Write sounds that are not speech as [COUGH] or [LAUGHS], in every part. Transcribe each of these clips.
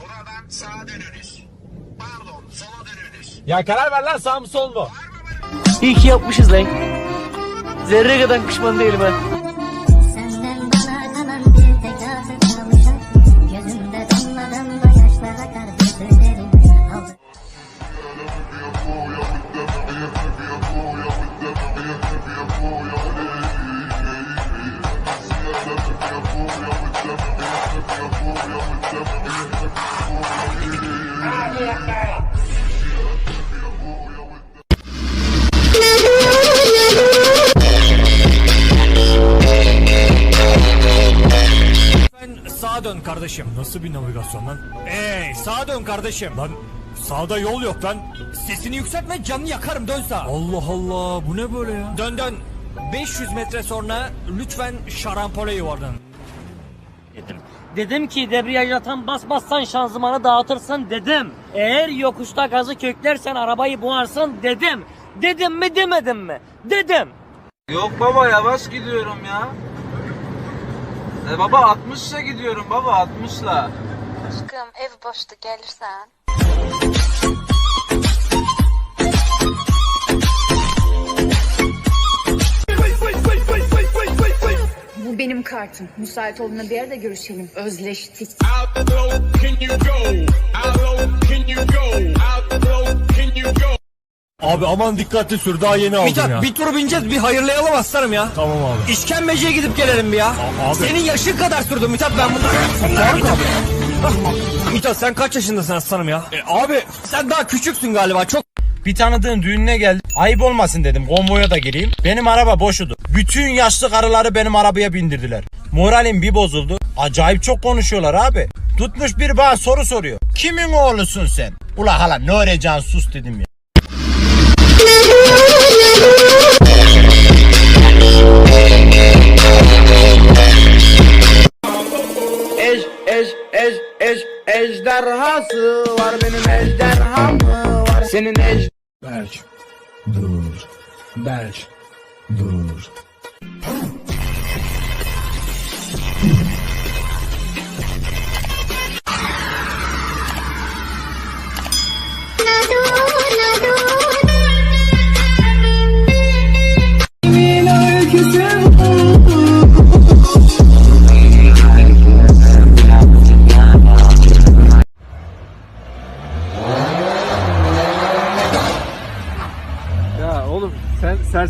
Buradan sağa dönünüz. Pardon sola dönünüz. Ya karar ver lan sağ mı sol mu? İyi ki yapmışız lan. Zerre kadar pişman değilim ha. Kardeşim. Nasıl bir navigasyon lan? Ey sağa dön kardeşim. Lan sağda yol yok lan. Sesini yükseltme canını yakarım dön sağa. Allah Allah bu ne böyle ya? Dön dön. 500 metre sonra lütfen şarampole yuvarlan. Dedim. Dedim ki debriyajla tam basmazsan şanzımanı dağıtırsın dedim. Eğer yokuşta gazı köklersen arabayı boğarsın dedim. Dedim mi demedim mi? Dedim. Yok baba yavaş gidiyorum ya. E baba 60'la gidiyorum baba 60'la. Aşkım ev boştu gelirsen. Bu benim kartım. Müsait olduğunda bir yerde görüşelim. Özleştik. Abi aman dikkatli sür daha yeni aldım ya. bir tur bineceğiz bir hayırlayalım aslanım ya. Tamam abi. İşkembeciye gidip gelelim bir ya. Senin yaşın kadar sürdü Mithat ben bunu. Abi. Ah, Mithat sen kaç yaşındasın aslanım ya? E, abi sen daha küçüksün galiba çok. Bir tanıdığın düğününe geldim. Ayıp olmasın dedim konvoya da gireyim. Benim araba boşudu. Bütün yaşlı karıları benim arabaya bindirdiler. Moralim bir bozuldu. Acayip çok konuşuyorlar abi. Tutmuş bir bana soru soruyor. Kimin oğlusun sen? Ula hala ne öğreceksin sus dedim ya. Eş eş eş eş ejderhası var benim ejderham var senin ej Berk, dur. Berk, dur.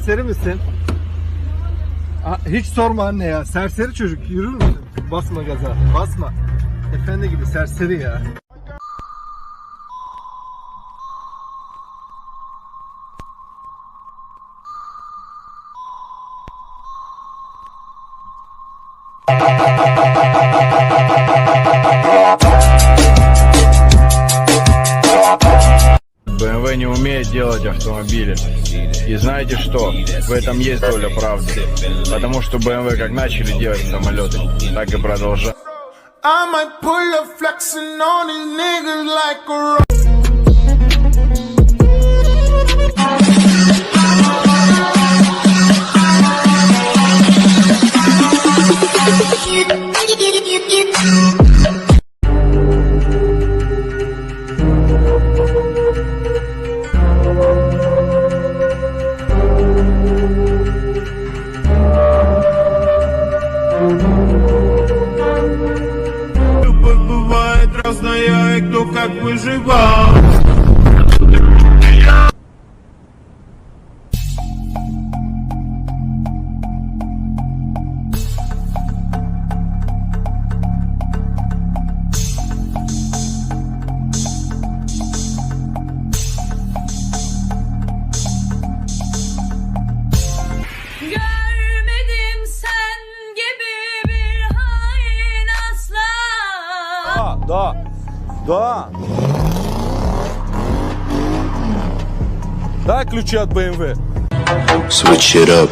Serseri misin? Hiç sorma anne ya. Serseri çocuk. Yürür müsün? Basma gaza. Basma. Efendi gibi serseri ya. BMW не умеет делать автомобили. И знаете что? В этом есть доля правды. Потому что BMW как начали делать самолеты, так и продолжают. Flexing кто Da. Дай ключи от BMW. Switch it up.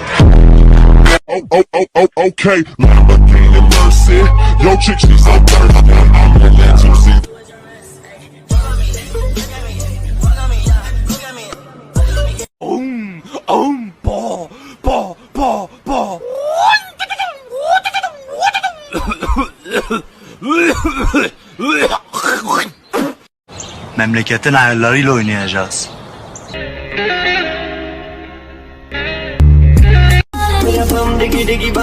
Oh, oh, oh, oh, okay. Lamborghini Mercy. Yo, chick, she's so thirsty. I'm in that two seat. Um, um, bo, bo, bo, bo. Memleketin ayarlarıyla oynayacağız. Yapım digi digi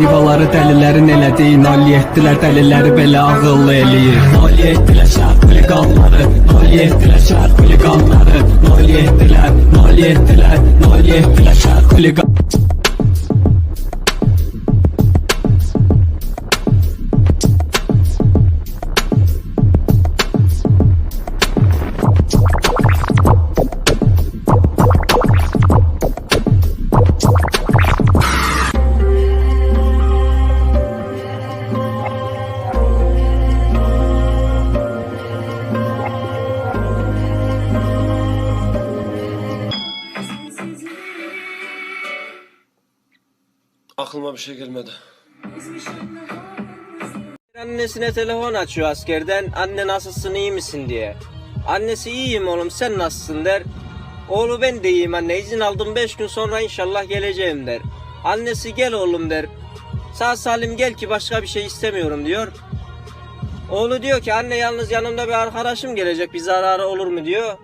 Nivaları dəlilərin elədiyi nalli etdilər dəliləri belə ağıllı eləyir Nalli etdilər şəhər xuliqanları Nalli etdilər şəhər xuliqanları Nalli etdilər, nalli etdilər, nalli etdilər şəhər xuliqanları Aklıma bir şey gelmedi. Annesine telefon açıyor askerden. Anne nasılsın iyi misin diye. Annesi iyiyim oğlum sen nasılsın der. Oğlu ben de iyiyim anne izin aldım 5 gün sonra inşallah geleceğim der. Annesi gel oğlum der. Sağ salim gel ki başka bir şey istemiyorum diyor. Oğlu diyor ki anne yalnız yanımda bir arkadaşım gelecek bir zararı olur mu diyor.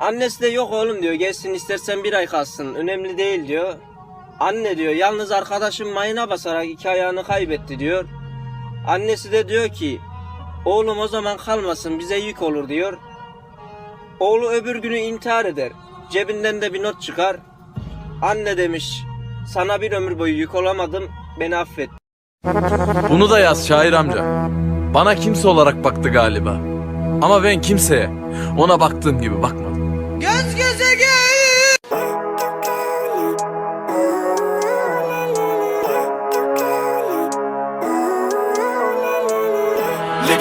Annesi de yok oğlum diyor gelsin istersen bir ay kalsın önemli değil diyor. Anne diyor yalnız arkadaşım mayına basarak iki ayağını kaybetti diyor. Annesi de diyor ki oğlum o zaman kalmasın bize yük olur diyor. Oğlu öbür günü intihar eder. Cebinden de bir not çıkar. Anne demiş sana bir ömür boyu yük olamadım beni affet. Bunu da yaz şair amca. Bana kimse olarak baktı galiba. Ama ben kimseye ona baktığım gibi bakmadım.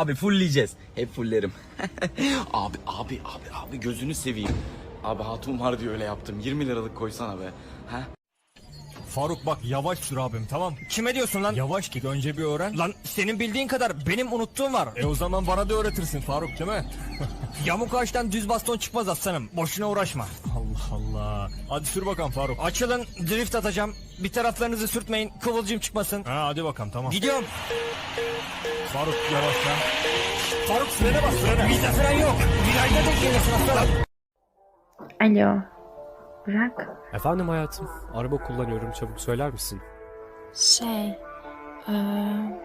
Abi fullleyeceğiz. Hep fullerim. [LAUGHS] abi abi abi abi gözünü seveyim. Abi hatun var diye öyle yaptım. 20 liralık koysana be. Ha? Faruk bak yavaş sür abim tamam. Kime diyorsun lan? Yavaş git önce bir öğren. Lan senin bildiğin kadar benim unuttuğum var. E o zaman bana da öğretirsin Faruk değil mi? [LAUGHS] Yamuk ağaçtan düz baston çıkmaz aslanım. Boşuna uğraşma. Allah Allah. Hadi sür bakalım Faruk. Açılın drift atacağım. Bir taraflarınızı sürtmeyin. Kıvılcım çıkmasın. Ha hadi bakalım tamam. Gidiyorum. Faruk yavaşla. Faruk frene bas frene. Bizde fren yok. Virajda tek gelirsin aslanım. Alo. Bırak. Efendim hayatım. Araba kullanıyorum çabuk söyler misin? Şey. eee,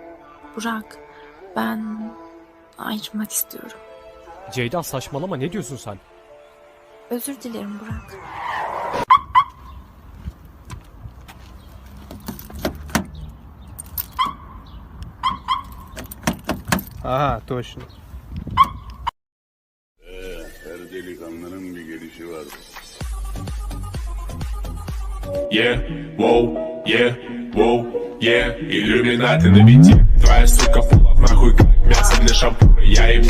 Burak. Ben ayrılmak istiyorum. Ceyda saçmalama ne diyorsun sen? Özür dilerim Burak. Aha точно. Her delikanlının bir gelişi var. Yeah, wow, yeah, wow, yeah Иллюминаты на бите Твоя сука фулов нахуй как мясо для шампура Я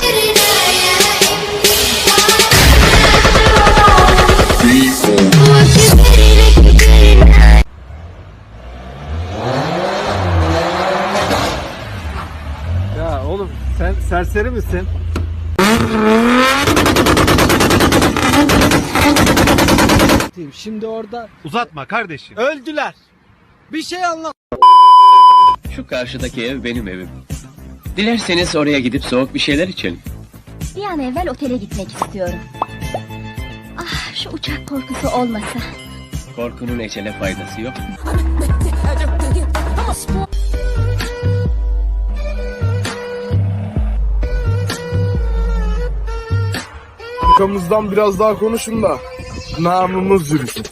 Ya oğlum sen serseri misin? Şimdi orada Uzatma kardeşim. öldüler. Bir şey anlat. Şu karşıdaki ev benim evim. Dilerseniz oraya gidip soğuk bir şeyler için. Bir an evvel otele gitmek istiyorum. Şu uçak korkusu olmasa. Korkunun ecele faydası yok. Arkamızdan biraz daha konuşun da namımız yürüsün.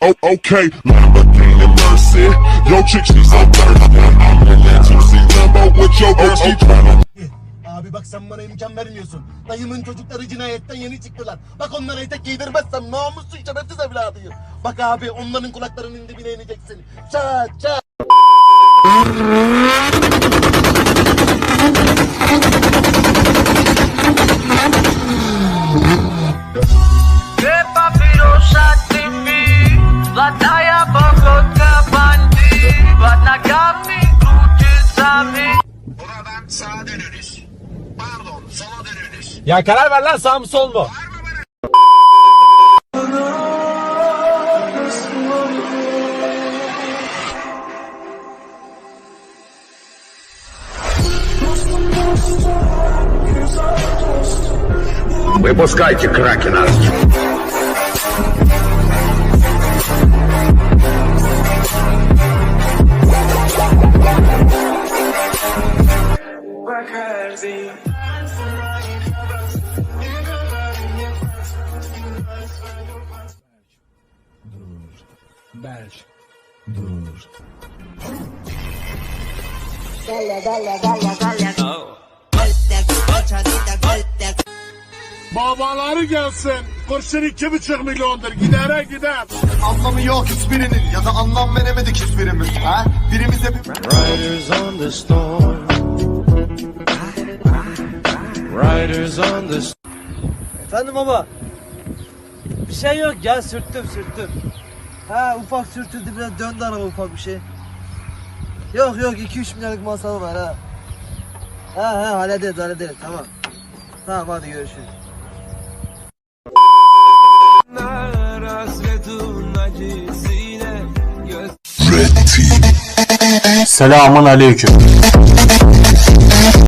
Oh, okay, Lamborghini Mercy. Yo, chick, she's so dirty. I'm in bak sen bana imkan vermiyorsun. Dayımın çocukları cinayetten yeni çıktılar. Bak onlara etek giydirmezsem namussuz şerefsiz evladıyım. Bak abi onların kulaklarının dibine ineceksin. Çat çat. Ya karar ver lan sağ mı sol mu? Выпускайте Кракена. Babaları gelsin. Kurşun iki buçuk milyondur. Gidere gider. Anlamı yok hiçbirinin ya da anlam veremedik hiçbirimiz. Ha? Birimiz hep... Riders on the storm. Riders on the Efendim baba. Bir şey yok ya sürttüm sürttüm. Ha ufak sürtüldü biraz döndü araba ufak bir şey. Yok yok 2-3 milyarlık masrafı var ha. Ha ha hallederiz hallederiz tamam. Tamam hadi görüşürüz. Selamun aleyküm.